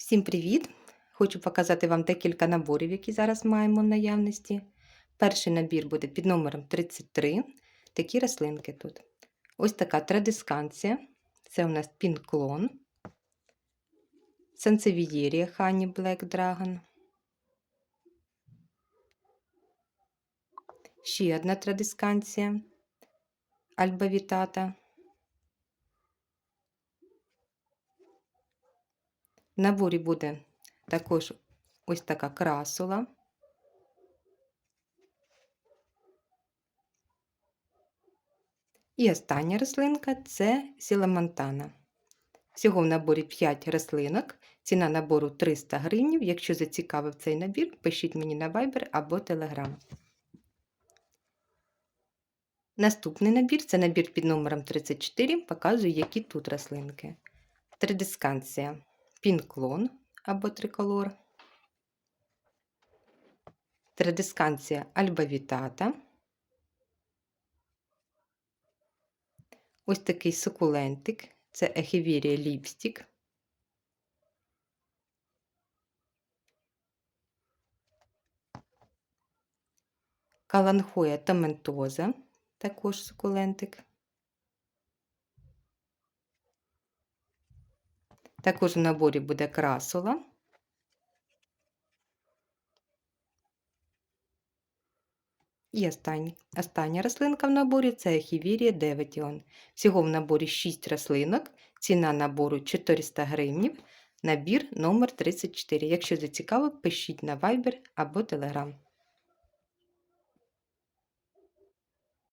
Всім привіт! Хочу показати вам декілька наборів, які зараз маємо в наявності. Перший набір буде під номером 33. Такі рослинки тут. Ось така традисканція. Це у нас пінклон. Сансевієрія Хані Black Dragon. Ще одна традисканція Альба Вітата. В наборі буде також ось така красула. І остання рослинка це сіламонтана. Всього в наборі 5 рослинок. Ціна набору 300 гривень. Якщо зацікавив цей набір, пишіть мені на Viber або Telegram. Наступний набір це набір під номером 34. Показую, які тут рослинки. Тридисканція пінклон або триколор, традисканція альбавітата, ось такий сукулентик, це ехівірія ліпстік, каланхоя томентоза, також сукулентик. Також в наборі буде красула. І остання, остання рослинка в наборі це Ехівірія Деветіон. Всього в наборі 6 рослинок, ціна набору 400 гривень, набір номер 34. Якщо зацікавив, пишіть на Viber або Telegram.